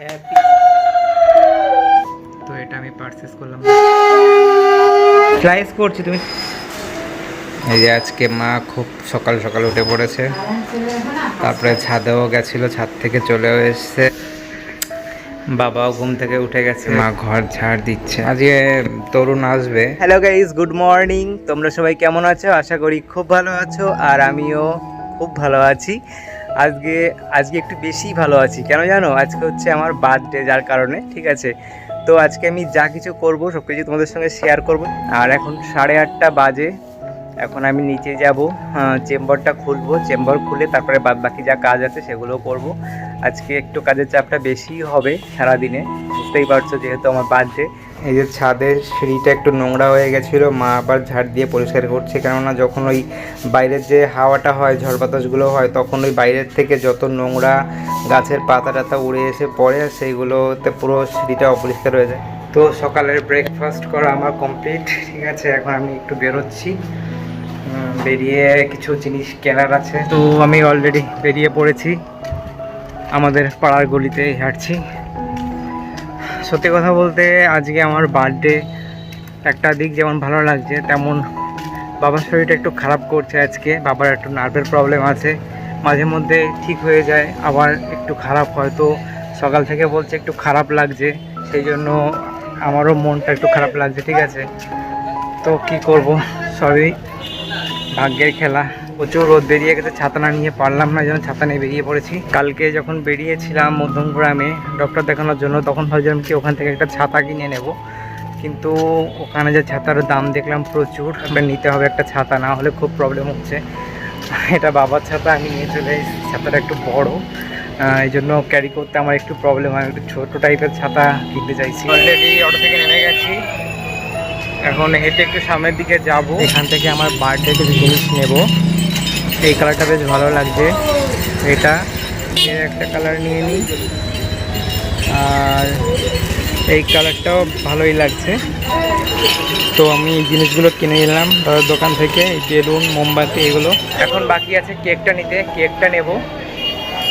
Happy তো এটা আমি পারচেস করলাম। স্লাইস করছি তুমি? এই যে আজকে মা খুব সকাল সকাল উঠে পড়েছে। তারপরে ছাদেও গেছিল ছাদ থেকে চলেও এসছে। বাবাও ঘুম থেকে উঠে গেছে। মা ঘর ঝাড় দিচ্ছে। আজকে তরুণ আসবে। হ্যালো গাইস গুড মর্নিং তোমরা সবাই কেমন আছো? আশা করি খুব ভালো আছো আর আমিও খুব ভালো আছি। আজকে আজকে একটু বেশি ভালো আছি। কেন জানো? আজকে হচ্ছে আমার বার্থডে যার কারণে, ঠিক আছে? তো আজকে আমি যা কিছু করব সব কিছু তোমাদের সঙ্গে শেয়ার করব। আর এখন সাড়ে আটটা বাজে। এখন আমি নিচে যাব চেম্বারটা খুলবো। চেম্বার খুলে তারপরে বাদ বাকি যা কাজ আছে সেগুলো করব। আজকে একটু কাজের চাপটা বেশি হবে সারাদিনে। বুঝতেই পারছ যেহেতু আমার বার্থডে এই যে ছাদের সিঁড়িটা একটু নোংরা হয়ে গেছিল, মা আবার ঝাড় দিয়ে পরিষ্কার করছে। কেননা যখন ওই বাইরের যে হাওয়াটা হয়, ঝড় বাতাসগুলো হয়, তখন ওই বাইরের থেকে যত নোংরা গাছের পাতা টাতা উড়ে এসে পড়ে, সেইগুলোতে পুরো সিঁড়িটা অপরিষ্কার হয়ে যায়। তো সকালের ব্রেকফাস্ট করা আমার কমপ্লিট ঠিক আছে? এখন আমি একটু বেরোচ্ছি। বেরিয়ে কিছু জিনিস কেনার আছে। তো আমি অলরেডি বেরিয়ে পড়েছি। আমাদের পাড়ার গলিতে হাঁটছি। সত্যি কথা বলতে আজকে আমার বার্থডে একটা দিক যেমন ভালো লাগছে, তেমন বাবার শরীরটা একটু খারাপ করছে আজকে। বাবার একটু নার্ভের প্রবলেম আছে। মাঝে মধ্যে ঠিক হয়ে যায়, আবার একটু খারাপ হয়তো সকাল থেকে বলছে একটু খারাপ লাগছে, সেই জন্য আমারও মনটা একটু খারাপ লাগছে, ঠিক আছে? তো কি করব? সবই ভাগ্যের খেলা। প্রচুর রোদ বেরিয়ে গেছে ছাতা না নিয়ে পারলাম না যেন ছাতা নিয়ে বেরিয়ে পড়েছি। কালকে যখন বেরিয়েছিলাম মধ্যমগ্রামে ডক্টর দেখানোর জন্য তখন ভাবছিলাম কি ওখান থেকে একটা ছাতা কিনে নেব। কিন্তু ওখানে যে ছাতার দাম দেখলাম প্রচুর একটা নিতে হবে একটা ছাতা না হলে খুব প্রবলেম হচ্ছে। এটা বাবার ছাতা আমি নিয়ে চলে এসেছি ছাতাটা একটু বড়। এই জন্য ক্যারি করতে আমার একটু প্রবলেম হয় একটু ছোটো টাইপের ছাতা কিনতে চাইছি। অলরেডি অটো থেকে নেমে গেছি। এখন হেঁটে একটু সামনের দিকে যাব। এখান থেকে আমার বার্থডে কিছু জিনিস নেব। এই কালারটা বেশ ভালো লাগছে। এটা এর একটা কালার নিয়ে নিই। আর এই কালারটাও ভালোই লাগছে। তো আমি এই জিনিসগুলো কিনে নিলাম দোকান থেকে বেলুন, মোমবাতি, এগুলো। এখন বাকি আছে কেকটা নিতে। কেকটা নেব।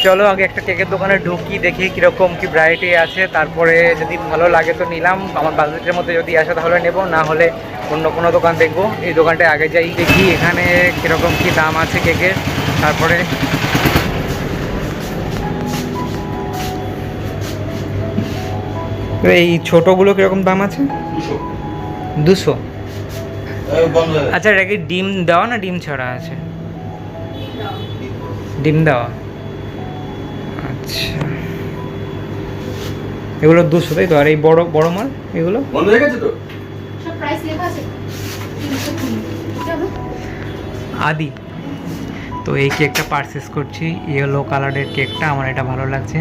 চলো আগে একটা কেকের দোকানে ঢুকি দেখি কীরকম কি ভ্যারাইটি আছে। তারপরে যদি ভালো লাগে তো নিলাম। আমার বাজেটের মধ্যে যদি আসে তাহলে নেব না হলে অন্য কোনো দোকান দেখব। এই দোকানটায় আগে যাই দেখি এখানে কীরকম কি দাম আছে কেকের। তারপরে এই ছোটোগুলো কীরকম দাম আছে? দুশো। আচ্ছা এটা কি ডিম দেওয়া না? ডিম ছাড়া আছে। ডিম দেওয়া আচ্ছা। এগুলো দুশো তাই তো? আর এই বড় বড় মাল এগুলো? বন্ধ হয়ে গেছে তো? আদি তো এই কেকটা পারচেস করছি। ইয়েলো কালারের কেকটা আমার এটা ভালো লাগছে।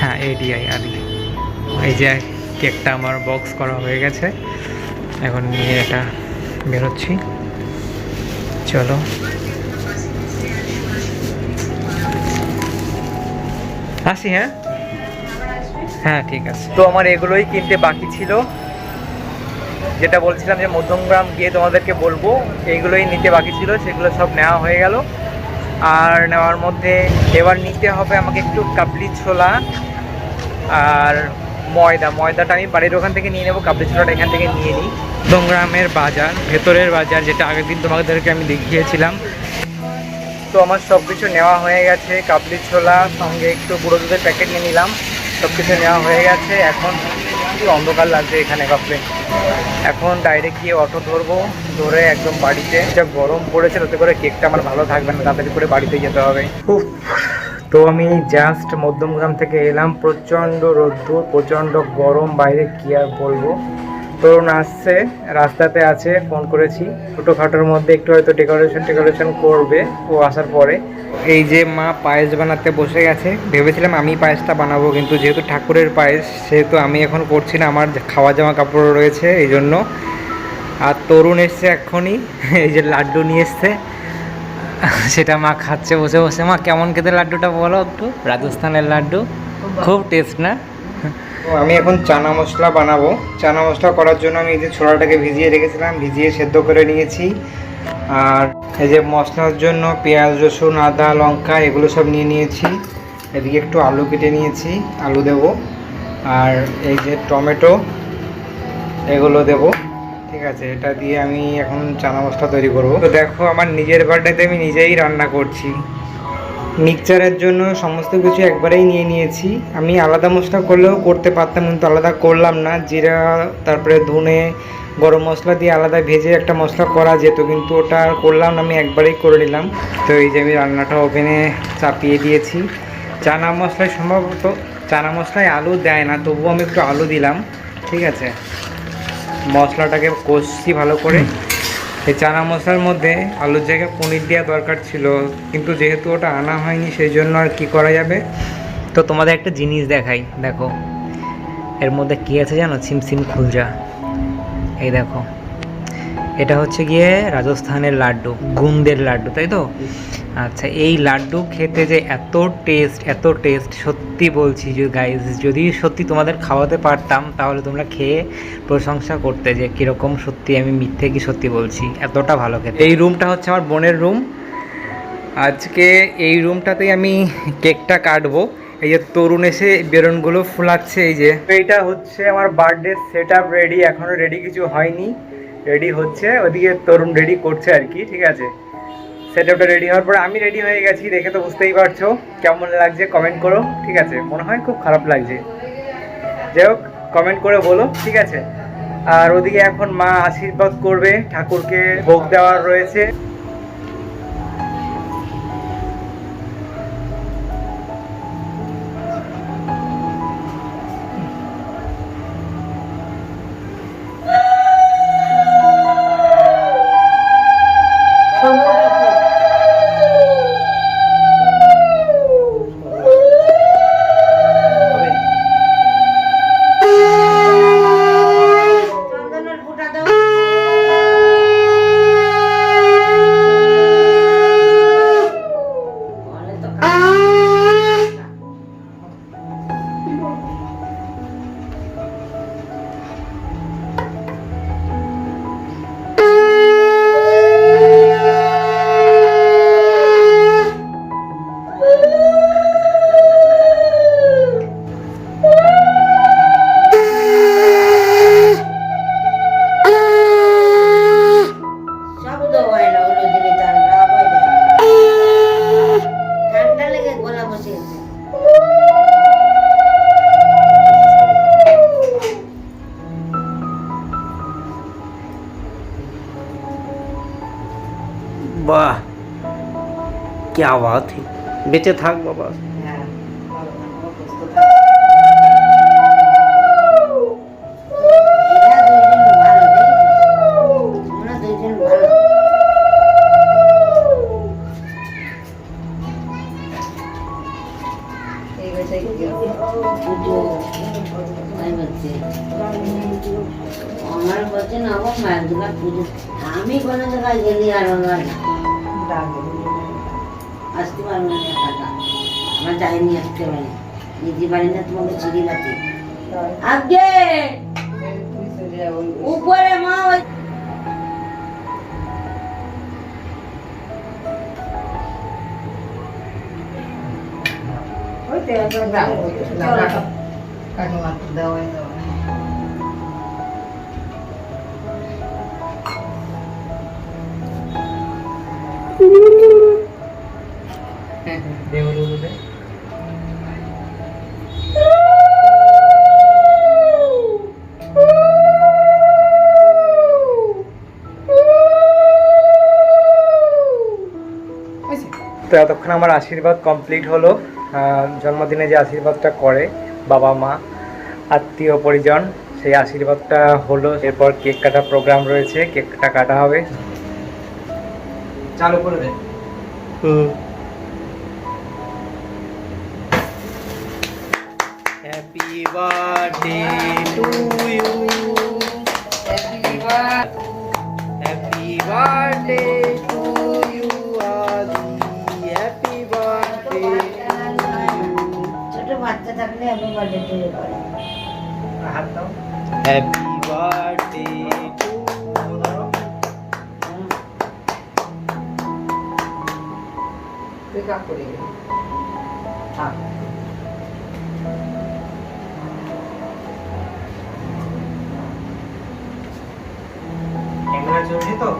হ্যাঁ এডিআই আদি। এই যে কেকটা আমার বক্স করা হয়ে গেছে। এখন নিয়ে এটা বেরোচ্ছি। চলো। আসি হ্যাঁ? হ্যাঁ ঠিক আছে। তো আমার এগুলোই কিনতে বাকি ছিল। যেটা বলছিলাম যে মধ্যমগ্রাম গিয়ে তোমাদেরকে বলব এইগুলোই নিতে বাকি ছিল, সেগুলো সব নেওয়া হয়ে গেল। আর নেওয়ার মধ্যে এবার নিতে হবে আমাকে একটু কাবলি ছোলা আর ময়দা। ময়দাটা আমি বাড়ির ওখান থেকে নিয়ে নেব, কাবলি ছোলাটা এখান থেকে নিয়ে নিই। মধ্যমগ্রামের বাজার, ভেতরের বাজার, যেটা আগের দিন তোমাদেরকে আমি দেখিয়েছিলাম। তো আমার সব কিছু নেওয়া হয়ে গেছে, কাবলি ছোলা, সঙ্গে একটু গুঁড়ো দুধের প্যাকেট নিয়ে নিলাম সব কিছু নেওয়া হয়ে গেছে, এখন কি অন্ধকার লাগছে এখানে কাপড়ে এখন ডাইরেক্ট গিয়ে অটো ধরবো, ধরে একদম বাড়িতে, যা গরম পড়েছে তাতে করে কেকটা আমার ভালো থাকবে না তাড়াতাড়ি করে বাড়িতে যেতে হবে। তো আমি জাস্ট মধ্যমগ্রাম থেকে এলাম, প্রচণ্ড রোদ্দুর, প্রচণ্ড গরম, বাইরে কি আর বলব। তরুণ আসছে রাস্তাতে আছে ফোন করেছি। ছোটোখাটোর মধ্যে একটু হয়তো ডেকোরেশন টেকোরেশন করবে ও আসার পরে। এই যে মা পায়েস বানাতে বসে গেছে ভেবেছিলাম আমি পায়েসটা বানাবো কিন্তু যেহেতু ঠাকুরের পায়েস সেহেতু আমি এখন করছি না আমার খাওয়া জামা কাপড় রয়েছে এই জন্য। আর তরুণ এসছে এক্ষুনি এই যে লাড্ডু নিয়ে এসছে। সেটা মা খাচ্ছে বসে বসে। মা কেমন খেতে লাড্ডুটা বলো একটু? রাজস্থানের লাড্ডু। খুব টেস্ট না? আমি এখন চানা মশলা বানাবো। চানা মশলা করার জন্য আমি এই যে ছোলাটাকে ভিজিয়ে রেখেছিলাম, ভিজিয়ে সেদ্ধ করে নিয়েছি। আর এই যে মশলার জন্য পেঁয়াজ, রসুন, আদা, লঙ্কা, এগুলো সব নিয়ে নিয়েছি। এদিকে একটু আলু কেটে নিয়েছি, আলু দেব। আর এই যে টমেটো, এগুলো দেব। ঠিক আছে, এটা দিয়ে আমি এখন চানা মশলা তৈরি করব। তো দেখো, আমার নিজের বার্থডেতে আমি নিজেই রান্না করছি। মিক্সচারের জন্য সমস্ত কিছু একবারেই নিয়ে নিয়েছি। আমি আলাদা মশলা করলেও করতে পারতাম, কিন্তু আলাদা করলাম না। জিরা, তারপরে ধনে, গরম মশলা দিয়ে আলাদা ভেজে একটা মশলা করা যেত, কিন্তু ওটা করলাম না, আমি একবারেই করে নিলাম। তো এই যে আমি রান্নাটা ওভেনে চাপিয়ে দিয়েছি। চানা মশলায় সম্ভবত, চানা মশলায় আলু দেয় না, তবুও আমি একটু আলু দিলাম, ঠিক আছে? মশলাটাকে কষছি ভালো করে। এই চানা মশলার মধ্যে আলুর জায়গায় পনির দেওয়া দরকার ছিল, কিন্তু যেহেতু ওটা আনা হয়নি সেই জন্য আর কি করা যাবে? তো তোমাদের একটা জিনিস দেখাই, দেখো। এর মধ্যে কী আছে জানো? সিমসিম খুলজা। এই দেখো। এটা হচ্ছে গিয়ে রাজস্থানের লাড্ডু গুন্দের লাড্ডু তাই তো? আচ্ছা এই লাড্ডু খেতে যে এত টেস্ট এত টেস্ট সত্যি বলছি যে গাইজ যদি সত্যি তোমাদের খাওয়াতে পারতাম তাহলে তোমরা খেয়ে প্রশংসা করতে যে কীরকম সত্যি আমি মিথ্যে কি সত্যি বলছি এতটা ভালো খেতে। এই রুমটা হচ্ছে আমার বোনের রুম আজকে এই রুমটাতেই আমি কেকটা কাটবো। এই যে তরুণ এসে বেলুনগুলো ফুলাচ্ছে এই যে। এইটা হচ্ছে আমার বার্থডে সেট আপ রেডি এখনও রেডি কিছু হয়নি। রেডি হচ্ছে, ওদিকে তরুণ রেডি করছে আর কি, ঠিক আছে? সেট আপটা রেডি হওয়ার পর আমি রেডি হয়ে গেছি, দেখে তো বুঝতেই পারছ কেমন লাগছে কমেন্ট করো, ঠিক আছে? মনে হয় খুব খারাপ লাগছে। যাই হোক কমেন্ট করে বলো, ঠিক আছে? আর ওদিকে এখন মা আশীর্বাদ করবে, ঠাকুরকে ভোগ দেওয়ার রয়েছে। क्या बात है বেঁচে থাক বাবা হ্যাঁ ভালো থাকো, সুস্থ থাকো। এরা দুইজন ভালো, দেখেছো? তোমরা দুইজন ভালো। পুজো, তাই বলছে। আমার বলছে না আমার মায়ের দোকান পুজো আমি কোনো জায়গায় গেলি আর আমার আসতে আমার যাইনি আসতে পারি। দিতে পারি না তোমাকে চিড়ি বাতি আগে! উপরে মা ওই তো এতক্ষণ আমার আশীর্বাদ কমপ্লিট হলো। জন্মদিনে যে আশীর্বাদটা করে বাবা মা আত্মীয় পরিজন সেই আশীর্বাদটা হলো। এরপর কেক কাটা প্রোগ্রাম রয়েছে কেকটা কাটা হবে। চালু করে দে। Happy birthday to you happy birthday to you birthday হাত দাও হ্যাপি বার্থডে টু তুই কাপ করে গেলি ক্যামেরা চলছে তো?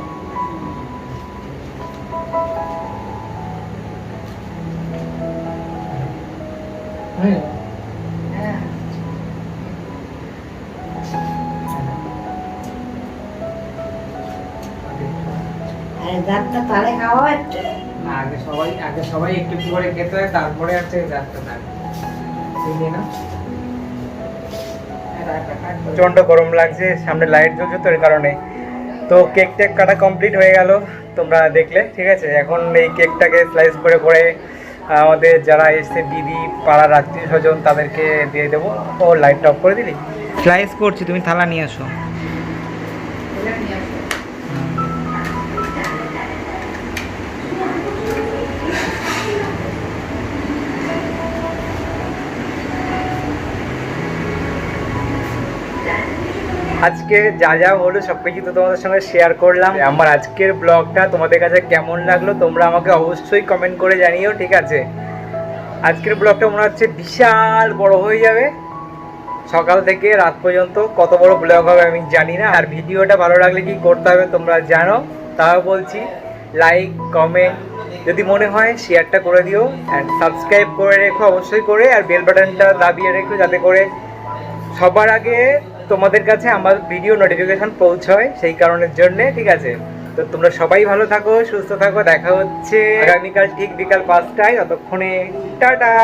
দাঁতটা তালে খাওয়া একটু না আগে সবাই আগে সবাই একটু একটু করে খেতে হয় তারপরে হচ্ছে যাত্রা থাকে বুঝলি না প্রচণ্ড গরম লাগছে সামনে লাইট জ্বলছে তো এর কারণে। তো কেক টেক কাটা কমপ্লিট হয়ে গেল তোমরা দেখলে ঠিক আছে? এখন এই কেকটাকে স্লাইস করে করে আমাদের যারা এসছে দিদি পাড়ার আত্মীয় স্বজন তাদেরকে দিয়ে দেবো। ও লাইট অফ করে দিলি? স্লাইস করছি তুমি থালা নিয়ে আসো। আজকে যা যা হলো সব কিছু তো তোমাদের সঙ্গে শেয়ার করলাম। আমার আজকের ব্লগটা তোমাদের কাছে কেমন লাগল তোমরা আমাকে অবশ্যই কমেন্ট করে জানিও, ঠিক আছে? আজকের ব্লগটা মনে হচ্ছে বিশাল বড় হয়ে যাবে। সকাল থেকে রাত পর্যন্ত কত বড় ব্লগ হবে আমি জানি না। আর ভিডিওটা ভালো লাগলে কি করতে হবে তোমরা জানো। তাও বলছি লাইক কমেন্ট যদি মনে হয় শেয়ারটা করে দিও। অ্যান্ড সাবস্ক্রাইব করে রেখো অবশ্যই করে। আর বেল বাটনটা দাবিয়ে রেখো যাতে করে সবার আগে তোমাদের কাছে আমার ভিডিও নোটিফিকেশন পৌঁছয় সেই কারণের জন্য, ঠিক আছে? তো তোমরা সবাই ভালো থাকো, সুস্থ থাকো, দেখা হচ্ছে আগামীকাল ঠিক বিকাল পাঁচটায়, ততক্ষণে টাটা!